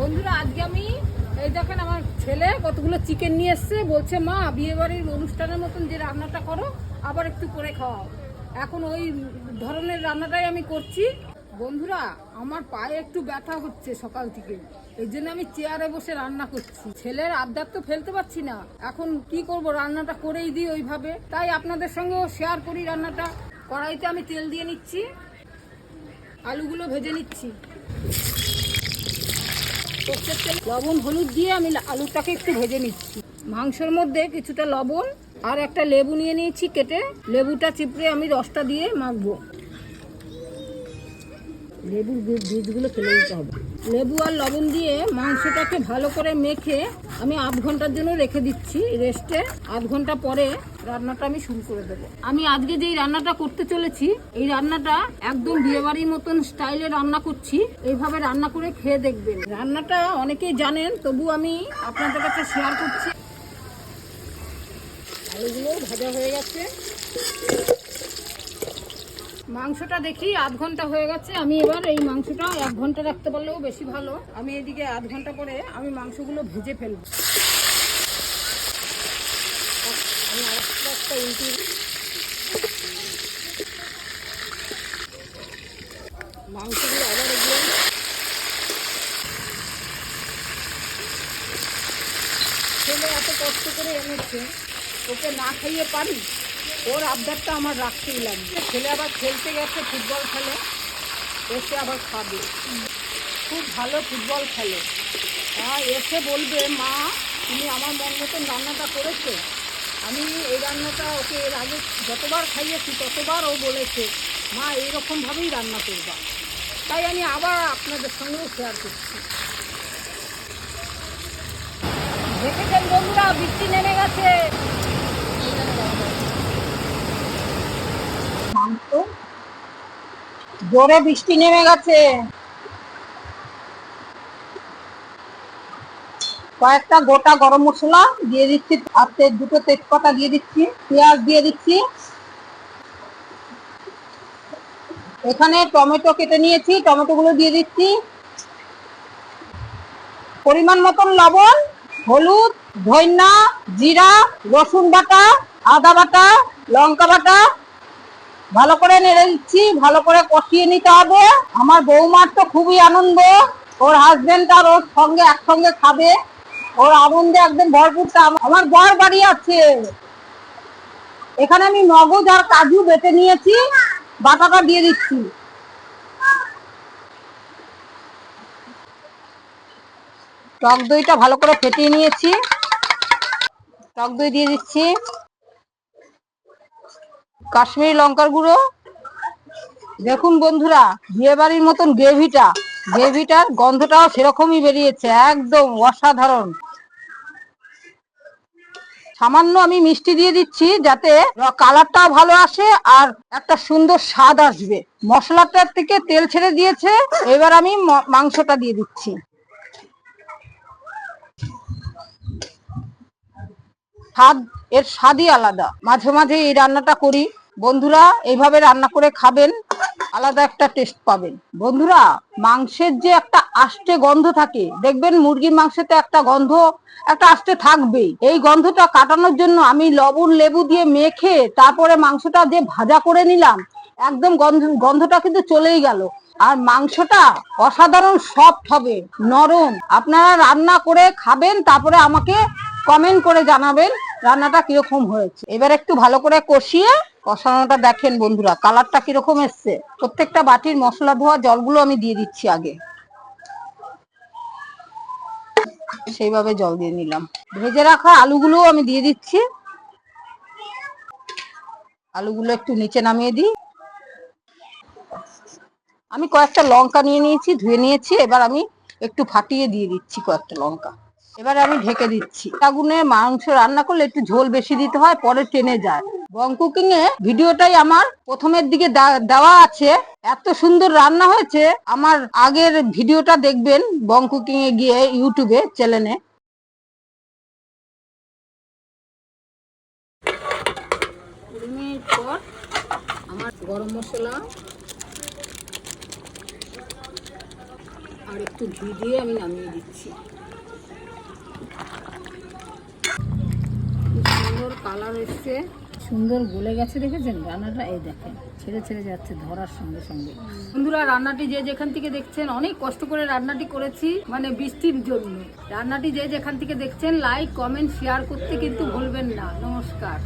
বন্ধুরা, আজকে আমি, এই দেখেন আমার ছেলে কতগুলো চিকেন নিয়ে এসছে। বলছে, মা বিয়ে বাড়ির অনুষ্ঠানের মতন যে রান্নাটা করো, আবার একটু করে খাওয়াও। এখন ওই ধরনের রান্নাটাই আমি করছি। বন্ধুরা, আমার পায়ে একটু ব্যথা হচ্ছে সকাল থেকে। এই জন্য আমি চেয়ারে বসে রান্না করছি। ছেলের আবদার তো ফেলতে পারছি না। এখন কি করব, রান্নাটা করেই দিই ওইভাবে। তাই আপনাদের সঙ্গেও শেয়ার করি রান্নাটা। কড়াইতে আমি তেল দিয়ে নিচ্ছি। আলুগুলো ভেজে নিচ্ছি। লবণ, হলুদ দিয়ে আমি আলুটাকে একটু ভেজে নিচ্ছি। মাংসের মধ্যে কিছুটা লবণ আর একটা লেবু নিয়ে নিয়েছি কেটে। লেবুটা চিপড়ে আমি রসটা দিয়ে মাখবো। লেবুর বীজগুলো ফেলে দিতে হবে। লেবু আর লবণ দিয়ে মাংসটাকে ভালো করে মেখে আমি আধ ঘণ্টার জন্য রেখে দিচ্ছি রেস্টে আধ ঘণ্টা পরে রান্নাটা আমি শুরু করে দেবো। আমি আজকে যেই রান্নাটা করতে চলেছি, এই রান্নাটা একদম বিয়েবাড়ির মতন স্টাইলে রান্না করছি। এইভাবে রান্না করে খেয়ে দেখবেন। রান্নাটা অনেকেই জানেন, তবু আমি আপনাদের কাছে শেয়ার করছি। আলুগুলো ভাজা হয়ে গেছে। মাংসটা দেখি, আধ ঘণ্টা হয়ে গেছে। আমি এবার এই মাংসটা এক ঘণ্টা রাখতে পারলেও বেশি ভালো। আমি এদিকে আধ ঘণ্টা পরে আমি মাংসগুলো ভেজে ফেলব। আমি একটা মাংসগুলো আবার এগুলো এত কষ্ট করে এনেছে, ওকে না খাইয়ে পারি? ওর আবদারটা আমার রাখতেই লাগবে। ছেলে আবার খেলতে গেছে ফুটবল খেলে, এসে আবার খাবে। খুব ভালো ফুটবল খেলে। আর এসে বলবে, মা, তুমি আমার মন মতন রান্নাটা করেছ। আমি এই রান্নাটা ওকে এর আগে যতবার খাইয়েছি, ততবার ও বলেছে, মা, এইরকমভাবেই রান্না করবা। তাই আমি আবার আপনাদের সঙ্গেও শেয়ার করছি। দেখেছেন বন্ধুরা, বৃষ্টি নেমে গেছে। জোরে বৃষ্টি নেমে গেছে। কয়েকটা গোটা গরম মশলা দিয়ে দিচ্ছি, আর দুটো তেজপাতা দিয়ে দিচ্ছি, পেঁয়াজ দিয়ে দিচ্ছি। এখানে টমেটো কেটে নিয়েছি, টমেটোগুলো দিয়ে দিচ্ছি। পরিমাণ মতন লবণ, হলুদ ধইনা জিরা, রসুন বাটা, আদা বাটা, লঙ্কা বাটা ভালো করে নেড়ে দিচ্ছি ভালো করে কষিয়ে নিতে হবে। আমার বৌমার তো খুবই আনন্দ। ওর হাজবেন্ড আর ওর সঙ্গে একসঙ্গে খাবে। ওর আনন্দে একদম ভরপুর আমার বর বাড়ি আছে। এখানে আমি মগজ আর কাজু বেটে নিয়েছি। বাটাটা দিয়ে দিচ্ছি। টক দইটা ভালো করে ফেটিয়ে নিয়েছি। টক দই দিয়ে দিচ্ছি। কাশ্মীরি লঙ্কার গুঁড়ো। দেখুন বন্ধুরা বিয়ে বাড়ির মতন গ্রেভিটা। গ্রেভিটার গন্ধটাও সেরকমই বেরিয়েছে, একদম অসাধারণ। সামান্য আমি মিষ্টি দিয়ে দিচ্ছি যাতে কালারটাও ভালো আসে আর একটা সুন্দর স্বাদ আসবে। মশলাটার থেকে তেল ছেড়ে দিয়েছে, এবার আমি মাংসটা দিয়ে দিচ্ছি। স্বাদ, এর স্বাদই আলাদা। মাঝে মাঝে এই রান্নাটা করি। বন্ধুরা, এইভাবে রান্না করে খাবেন, আলাদা একটা টেস্ট পাবেন। বন্ধুরা, মাংসের যে একটা আষ্টে গন্ধ থাকে, দেখবেন মুরগির মাংসেতে একটা গন্ধ, একটা আষ্টে থাকবেই। এই গন্ধটা কাটানোর জন্য আমি লবণ, লেবু দিয়ে মেখে তারপরে মাংসটা যে ভাজা করে নিলাম। একদম গন্ধ, গন্ধটা কিন্তু চলেই গেল। আর মাংসটা অসাধারণ সফট হবে, নরম। আপনারা রান্না করে খাবেন, তারপরে আমাকে কমেন্ট করে জানাবেন রান্নাটা কীরকম হয়েছে। এবার একটু ভালো করে কষিয়ে কষানোটা দেখেন বন্ধুরা, কালারটা কীরকম এসছে? প্রত্যেকটা বাটির মশলা ধোয়া জলগুলো আমি দিয়ে দিচ্ছি আগে। সেইভাবে জল দিয়ে নিলাম। ভেজে রাখা আলুগুলো আমি দিয়ে দিচ্ছি। আলুগুলো একটু নিচে নামিয়ে দিই। আমি কয়েকটা লঙ্কা নিয়ে নিয়েছি, ধুয়ে নিয়েছি, এবার আমি একটু ফাটিয়ে দিয়ে দিচ্ছি কয়েকটা লঙ্কা। এবার আমি ঢেকে দিচ্ছি। আগুনে মাংস রান্না করলে একটু ঝোল বেশি দিতে হয়, পরে টেনে যায়। বং কুকিং এ ভিডিওটাই আমার প্রথমের দিকে দেওয়া আছে। এত সুন্দর রান্না হয়েছে, আমার আগের ভিডিওটা দেখবেন বং কুকিং এ গিয়ে ইউটিউবে, চ্যানেলে। আমার গরম মশলা আর একটু ঘি দিয়ে আমি নামিয়ে দিচ্ছি। কালার এসছে। সুন্দর গলে গেছে দেখেছেন? রান্নাটা এই দেখেন ছেড়ে ছেড়ে যাচ্ছে ধরার সঙ্গে সঙ্গে। বন্ধুরা রান্নাটি যে যেখান থেকে দেখছেন অনেক কষ্ট করে রান্নাটি করেছি মানে বৃষ্টির জন্য। রান্নাটি যে যেখান থেকে দেখছেন লাইক কমেন্ট শেয়ার করতে কিন্তু ভুলবেন না। নমস্কার।